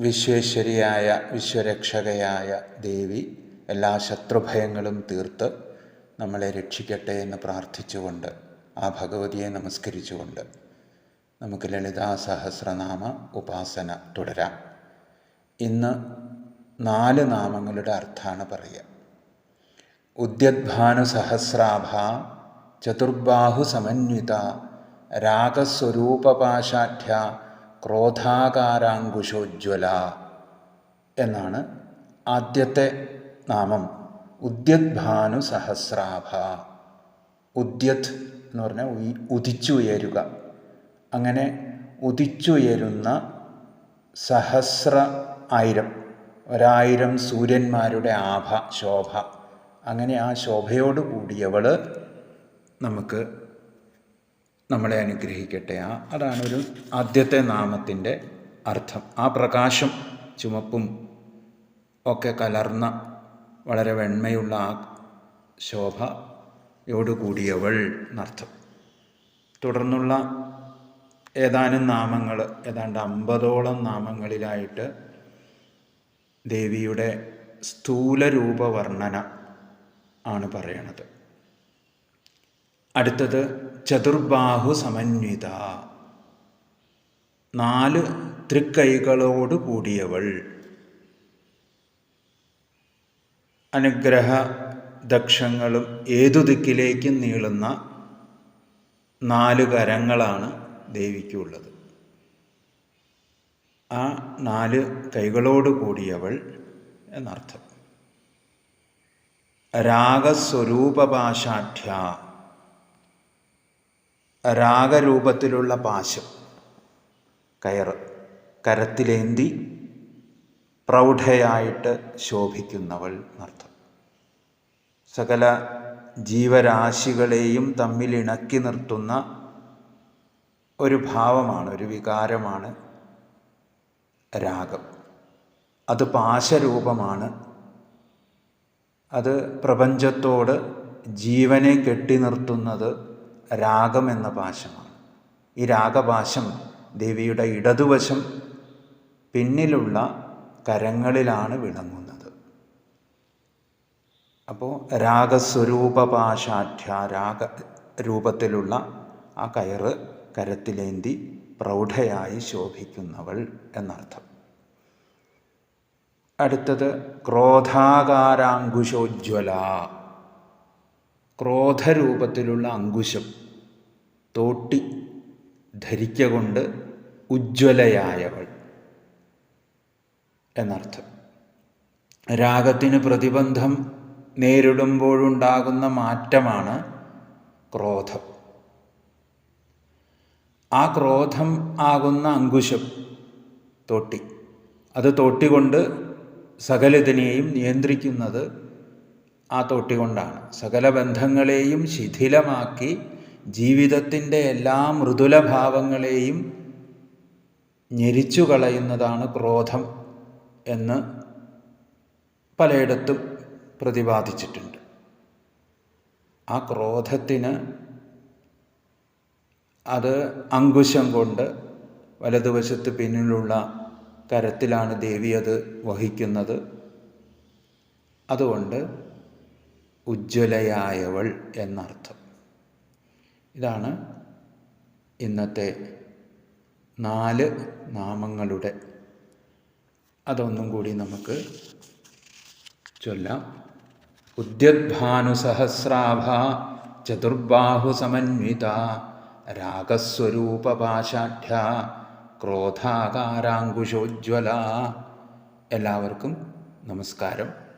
വിശ്വേശ്വരിയായ വിശ്വരക്ഷകയായ ദേവി എല്ലാ ശത്രുഭയങ്ങളും തീർത്ത് നമ്മളെ രക്ഷിക്കട്ടെ എന്ന് പ്രാർത്ഥിച്ചുകൊണ്ട് ആ ഭഗവതിയെ നമസ്കരിച്ചുകൊണ്ട് നമുക്ക് ലളിതാ സഹസ്രനാമ ഉപാസന തുടരാം. ഇന്ന് നാല് നാമങ്ങളുടെ അർത്ഥമാണ് പറയുക. ഉദ്യദ്ഭാനു സഹസ്രാഭ ചതുർബാഹു സമന്വിത രാഗസ്വരൂപപാശാഠ്യ ക്രോധാകാരാങ്കുശോജ്വല എന്നാണ് ആദ്യത്തെ നാമം. ഉദ്യദ്ഭാനു സഹസ്രാഭ ഉദ്യത് എന്ന് പറഞ്ഞാൽ ഉദിച്ചുയരുക. അങ്ങനെ ഉദിച്ചുയരുന്ന സഹസ്ര ആയിരം ഒരായിരം സൂര്യന്മാരുടെ ആഭ ശോഭ. അങ്ങനെ ആ ശോഭയോട് കൂടിയവൾ നമുക്ക് നമ്മളെ അനുഗ്രഹിക്കട്ടെ. ആ അതാണ് ഒരു ആദ്യത്തെ നാമത്തിന്റെ അർത്ഥം. ആ പ്രകാശം ചുമപ്പും ഒക്കെ കലർന്ന വളരെ വെണ്മയുള്ള ആ ശോഭയോടുകൂടിയവൾ എന്നർത്ഥം. തുടർന്നുള്ള ഏതാനും നാമങ്ങൾ ഏതാണ്ട് അമ്പതോളം നാമങ്ങളിലായിട്ട് ദേവിയുടെ സ്ഥൂലരൂപവർണന ആണ് പറയണത്. അടുത്തത് ചതുർബാഹു സമന്വിത നാല് തൃക്കൈകളോട് കൂടിയവൾ. അനുഗ്രഹ ദക്ഷങ്ങളും ഏതു ദിക്കിലേക്കും നീളുന്ന നാല് കരങ്ങളാണ് ദേവിക്കുള്ളത്. ആ നാല് കൈകളോട് കൂടിയവൾ എന്നർത്ഥം. രാഗസ്വരൂപപാശാഠ്യ. രാഗരൂപത്തിലുള്ള പാശം. കയറ് കരത്തിലേന്തി പ്രൗഢയായിട്ട് ശോഭിക്കുന്നവൾ എന്നർത്ഥം സകല ജീവരാശികളെയും തമ്മിൽ ഇണക്കി നിർത്തുന്ന ഒരു ഭാവമാണ് ഒരു വികാരമാണ് രാഗം. അത് പാശരൂപമാണ്. അത് പ്രപഞ്ചത്തോട് ജീവനെ കെട്ടി നിർത്തുന്നത് രാഗം എന്ന പാശമാണ് ഈ രാഗപാശം ദേവിയുടെ ഇടതുവശം പിന്നിലുള്ള കരങ്ങളിലാണ് വിളങ്ങുന്നത്. അപ്പോൾ രാഗസ്വരൂപപാശാഠ്യ രാഗ രൂപത്തിലുള്ള ആ കയറ് കരത്തിലേന്തി പ്രൗഢയായി ശോഭിക്കുന്നവൾ എന്നർത്ഥം. അടുത്തത് ക്രോധാകാരാങ്കുശോജ്വല ക്രോധരൂപത്തിലുള്ള അങ്കുശം തോട്ടി ധരിക്ക കൊണ്ട് ഉജ്ജ്വലയായവൾ എന്നർത്ഥം. രാഗത്തിന് പ്രതിബന്ധം നേരിടുമ്പോഴുണ്ടാകുന്ന മാറ്റമാണ് ക്രോധം. ആ ക്രോധം ആകുന്ന അങ്കുശം തോട്ടി. അത് തോട്ടി കൊണ്ട് സകലതിനെയും നിയന്ത്രിക്കുന്നത് ആ തൊട്ടി കൊണ്ടാണ് സകല ബന്ധങ്ങളെയും ശിഥിലമാക്കി ജീവിതത്തിന്റെ എല്ലാ മൃദുലഭാവങ്ങളെയും ഞെരിച്ചു കളയുന്നതാണ് ക്രോധം എന്ന് പലയിടത്തും പ്രതിപാദിച്ചിട്ടുണ്ട്. ആ ക്രോധത്തിന് അത് അങ്കുശം കൊണ്ട് വലതുവശത്ത് പിന്നിലുള്ള കരത്തിലാണ് ദേവി അത് വഹിക്കുന്നത്. അതുകൊണ്ട് ഉജ്ജ്വലയായവൾ എന്നർത്ഥം. ഇതാണ് ഇന്നത്തെ നാല് നാമങ്ങളുടെ അതൊന്നും കൂടി നമുക്ക് ചൊല്ലാം. ഉദ്യദ്ഭാനുസഹസ്രാഭ ചതുർബാഹു സമന്വിത രാഗസ്വരൂപപാശാഠ്യ ക്രോധാകാരാങ്കുശോജ്വല എല്ലാവർക്കും നമസ്കാരം.